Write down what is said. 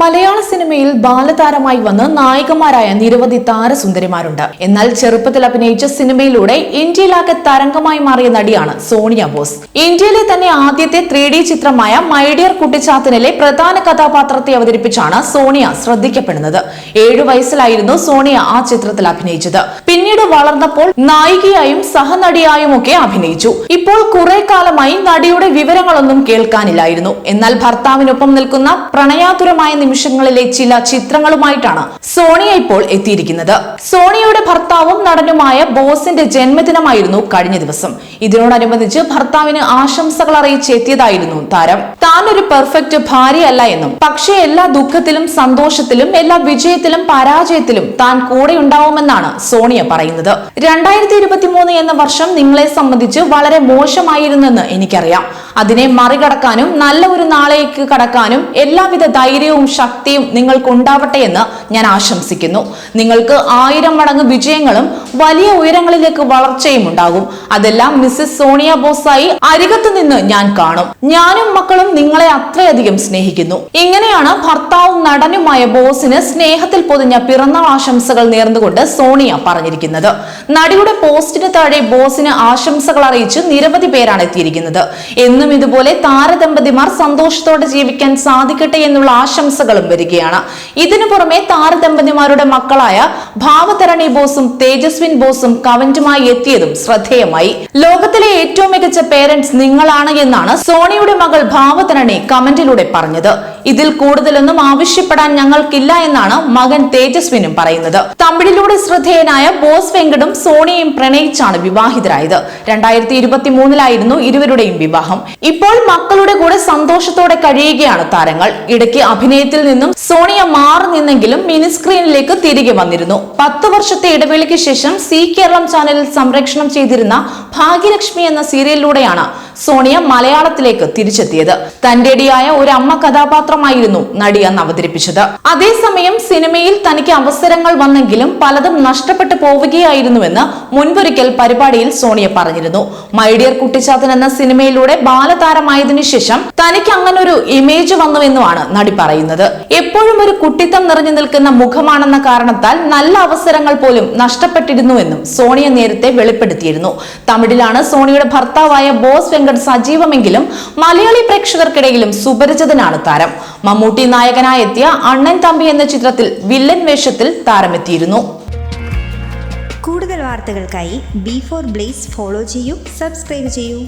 മലയാള സിനിമയിൽ ബാലതാരമായി വന്ന് നായികമാരായ നിരവധി താരസുന്ദരിമാരുണ്ട്. എന്നാൽ ചെറുപ്പത്തിൽ അഭിനയിച്ച സിനിമയിലൂടെ ഇന്ത്യയിലാകെ തരംഗമായി മാറിയ നടിയാണ് സോണിയ ബോസ്. ഇന്ത്യയിലെ തന്നെ ആദ്യത്തെ ത്രീ ഡി ചിത്രമായ മൈഡിയർ കുട്ടിച്ചാത്തനിലെ പ്രധാന കഥാപാത്രത്തെ അവതരിപ്പിച്ചാണ് സോണിയ ശ്രദ്ധിക്കപ്പെടുന്നത്. ഏഴു വയസ്സിലായിരുന്നു സോണിയ ആ ചിത്രത്തിൽ അഭിനയിച്ചത്. പിന്നീട് വളർന്നപ്പോൾ നായികയായും സഹനടിയായും ഒക്കെ അഭിനയിച്ചു. ഇപ്പോൾ കുറെ കാലമായി നടിയുടെ വിവരങ്ങളൊന്നും കേൾക്കാനില്ലായിരുന്നു. എന്നാൽ ഭർത്താവിനൊപ്പം നിൽക്കുന്ന പ്രണയാതുരമായ നിമിഷങ്ങളിലെ ചില ചിത്രങ്ങളുമായിട്ടാണ് സോണിയ ഇപ്പോൾ എത്തിയിരിക്കുന്നത്. സോണിയയുടെ ഭർത്താവും നടനുമായ ബോസിന്റെ ജന്മദിനമായിരുന്നു കഴിഞ്ഞ ദിവസം. ഇതിനോടനുബന്ധിച്ച് ഭർത്താവിന് ആശംസകൾ അറിയിച്ചെത്തിയതായിരുന്നു താരം. താൻ ഒരു പെർഫെക്റ്റ് ഭാര്യയല്ല എന്നും പക്ഷേ എല്ലാ ദുഃഖത്തിലും സന്തോഷത്തിലും എല്ലാ വിജയത്തിലും പരാജയത്തിലും താൻ കൂടെ ഉണ്ടാവുമെന്നാണ് സോണിയ പറയുന്നത്. രണ്ടായിരത്തി ഇരുപത്തിമൂന്ന് എന്ന വർഷം നിങ്ങളെ സംബന്ധിച്ച് വളരെ മോശമായിരുന്നെന്ന് എനിക്കറിയാം. അതിനെ മറികടക്കാനും നല്ല ഒരു നാളേക്ക് കടക്കാനും എല്ലാവിധ ധൈര്യവും ശക്തിയും നിങ്ങൾക്ക് ഉണ്ടാവട്ടെ എന്ന് ഞാൻ ആശംസിക്കുന്നു. നിങ്ങൾക്ക് ആയിരം മടങ്ങ് വിജയങ്ങളും വലിയ ഉയരങ്ങളിലേക്ക് വളർച്ചയും ഉണ്ടാകും. അതെല്ലാം മിസ്സിസ് സോണിയ ബോസായി അരികത്ത് നിന്ന് ഞാൻ കാണും. ഞാനും മക്കളും നിങ്ങളെ അത്രയധികം സ്നേഹിക്കുന്നു. ഇങ്ങനെയാണ് ഭർത്താവും നടനുമായ ബോസിന് സ്നേഹത്തിൽ പൊതിഞ്ഞ പിറന്നാൾ ആശംസകൾ നേർന്നുകൊണ്ട് സോണിയ പറഞ്ഞിരിക്കുന്നത്? നടിയുടെ പോസ്റ്റിന് താഴെ ബോസിന് ആശംസകൾ അറിയിച്ച് നിരവധി പേരാണ് എത്തിയിരിക്കുന്നത്. എന്നും ഇതുപോലെ താരദമ്പതിമാർ സന്തോഷത്തോടെ ജീവിക്കാൻ സാധിക്കട്ടെ എന്നുള്ള ആശംസകളും വരികയാണ്. ഇതിനു പുറമെ താരദമ്പതിമാരുടെ മക്കളായ ഭാവതരണി ബോസും തേജസ്വിൻ ബോസും കവന്റുമായി എത്തിയതും ശ്രദ്ധേയമായി. ലോകത്തിലെ ഏറ്റവും മികച്ച പേരന്റ്സ് നിങ്ങളാണ് എന്നാണ് സോണിയുടെ മകൾ ഭാവതരണി കമന്റിലൂടെ പറഞ്ഞത്. ഇതിൽ കൂടുതലൊന്നും ആവശ്യപ്പെടാൻ ഞങ്ങൾക്കില്ല എന്നാണ് മകൻ തേജസ്വിനും പറയുന്നത്. തമിഴിലൂടെ ശ്രദ്ധേയനായ ബോസ് വെങ്കടും സോണിയയും പ്രണയിച്ചാണ് വിവാഹിതരായത്. രണ്ടായിരത്തി ഇരുപത്തി മൂന്നിലായിരുന്നു ഇരുവരുടെയും വിവാഹം. ഇപ്പോൾ മക്കളുടെ കൂടെ സന്തോഷത്തോടെ കഴിയുകയാണ് താരങ്ങൾ. ഇടയ്ക്ക് അഭിനയത്തിൽ നിന്നും സോണിയ മാറി നിന്നെങ്കിലും മിനിസ്ക്രീനിലേക്ക് തിരികെ വന്നിരുന്നു. പത്ത് വർഷത്തെ ഇടവേളയ്ക്ക് ശേഷം സി കേരളം ചാനലിൽ സംപ്രേക്ഷണം ചെയ്തിരുന്ന ഭാഗ്യലക്ഷ്മി എന്ന സീരിയലിലൂടെയാണ് സോണിയ മലയാളത്തിലേക്ക് തിരിച്ചെത്തിയത്. തന്റെടിയായ ഒരു അമ്മ കഥാപാത്രമായിരുന്നു നടി അന്ന് അവതരിപ്പിച്ചത്. അതേസമയം സിനിമയിൽ തനിക്ക് അവസരങ്ങൾ വന്നെങ്കിലും പലതും നഷ്ടപ്പെട്ടു പോവുകയായിരുന്നുവെന്ന് മുൻപൊരിക്കൽ പരിപാടിയിൽ സോണിയ പറഞ്ഞിരുന്നു. മൈഡിയർ കുട്ടിച്ചാത്തൻ എന്ന സിനിമയിലൂടെ ബാലതാരമായതിനു ശേഷം തനിക്ക് അങ്ങനെ ഒരു ഇമേജ് വന്നുവെന്നുമാണ് നടി പറയുന്നത്. എപ്പോഴും ഒരു കുട്ടിത്തം നിറഞ്ഞു നിൽക്കുന്ന മുഖമാണെന്ന കാരണത്താൽ നല്ല അവസരങ്ങൾ പോലും നഷ്ടപ്പെട്ടിരുന്നുവെന്നും സോണിയ നേരത്തെ വെളിപ്പെടുത്തിയിരുന്നു. തമിഴിലാണ് സോണിയുടെ ഭർത്താവായ ബോസ് വെങ്കട് സജീവമെങ്കിലും മലയാളി പ്രേക്ഷകർക്കിടയിലും സുപരിചിതനാണ് താരം. മമ്മൂട്ടി നായകനായെത്തിയ അണ്ണൻ തമ്പി എന്ന ചിത്രത്തിൽ വില്ലൻ വേഷത്തിൽ താരമെത്തിയിരുന്നു. കൂടുതൽ വാർത്തകൾക്കായി ബി ഫോർ ബ്ലേസ് ഫോളോ ചെയ്യൂ സബ്സ്ക്രൈബ് ചെയ്യൂ.